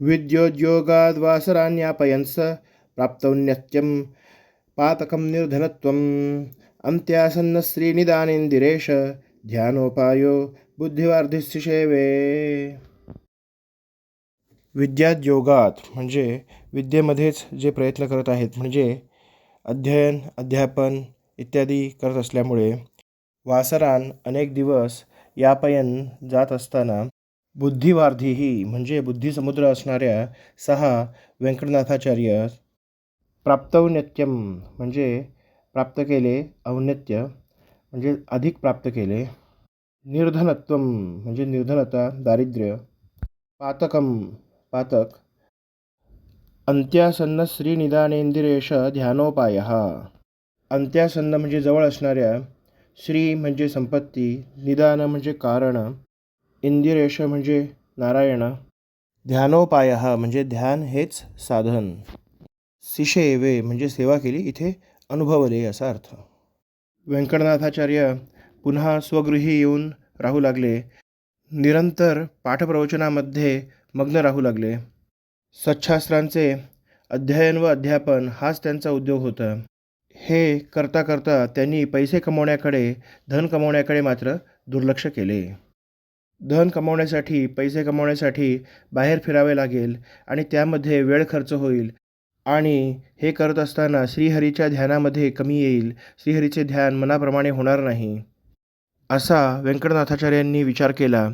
विद्योद्योगाद्वासरान्यापयन्स प्राप्तौन्नत्यं पातकं निर्धनत्वम्। अन्त्यासन्नश्रीनिदानेन्दिरेश ध्यानोपायो बुद्धिवार्धिस्येवे विद्याद्योगात म्हणजे विद्येमध्येच जे प्रयत्न करत आहेत म्हणजे अध्ययन अध्यापन इत्यादी करत असल्यामुळे वासरान अनेक दिवस यापयन जात असताना बुद्धिवार्धीही म्हणजे बुद्धिसमुद्र असणाऱ्या सहा व्यंकटनाथाचार्य प्राप्तौन्नत्यम म्हणजे प्राप्त केले औन्नत्य म्हणजे अधिक प्राप्त केले. निर्धनत्व म्हणजे निर्धनता दारिद्र्य. पातकम पातक. अंत्यासन्न श्रीनिदानेंदिरेश ध्यानोपाय. अंत्यासन्न म्हणजे जवळ असणाऱ्या श्री म्हणजे संपत्ती निदान म्हणजे कारण. इंदिरेश म्हणजे नारायण ध्यानोपाय म्हणजे ध्यान हेच साधन. सिशेवे म्हणजे सेवा केली इथे अनुभवले असा अर्थ. व्यंकटनाथाचार्य पुन्हा स्वगृही येऊन राहू लागले. निरंतर पाठप्रवचनामध्ये मग्न राहू लागले. सच्छास्त्रांचे अध्ययन व अध्यापन हाच त्यांचा उद्योग होता. हे करता करता त्यांनी पैसे कमवण्याकडे धन कमवण्याकडे मात्र दुर्लक्ष केले. धन कमवण्यासाठी पैसे कमवण्यासाठी बाहेर फिरावे लागेल आणि त्यामध्ये वेळ खर्च होईल. आणि हे करत असताना श्रीहरीच्या ध्यानामध्ये कमी येईल. श्रीहरीचे ध्यान मनाप्रमाणे होणार नाही. असा व्यंकटनाथाचार्यांनी विचार केला.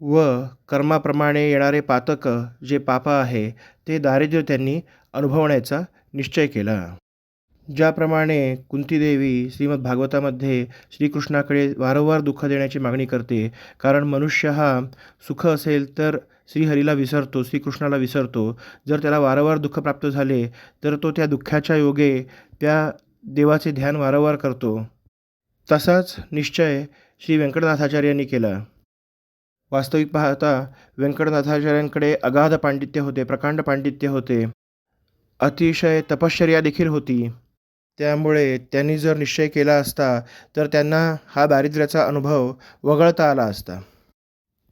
व कर्माप्रमाणे येणारे पातक जे पाप आहे ते दारिद्र्य त्यांनी अनुभवण्याचा निश्चय केला. ज्याप्रमाणे कुंतीदेवी श्रीमद भागवतामध्ये श्रीकृष्णाकडे वारंवार दुःख देण्याची मागणी करते कारण मनुष्य हा सुख असेल तर श्रीहरीला विसरतो श्रीकृष्णाला विसरतो. जर त्याला वारंवार दुःख प्राप्त झाले तर तो त्या दुःखाच्या योगे त्या देवाचे ध्यान वारंवार करतो. तसाच निश्चय श्री व्यंकटनाथाचार्यांनी केला. वास्तविक पाहता व्यंकटनाथाचार्यांकडे अगाध पांडित्य होते प्रकांड पांडित्य होते. अतिशय तपश्चर्या देखील होती. त्यामुळे त्यांनी जर निश्चय केला असता तर त्यांना हा दारिद्र्याचा अनुभव वगळता आला असता.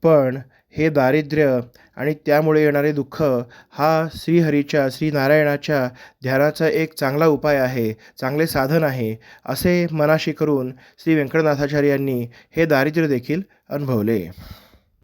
पण हे दारिद्र्य आणि त्यामुळे येणारे दुःख हा श्रीहरीच्या श्रीनारायणाच्या ध्यानाचा एक चांगला उपाय आहे चांगले साधन आहे असे मनाशी करून श्री व्यंकटनाथाचार्यांनी हे दारिद्र्य देखील अनुभवले.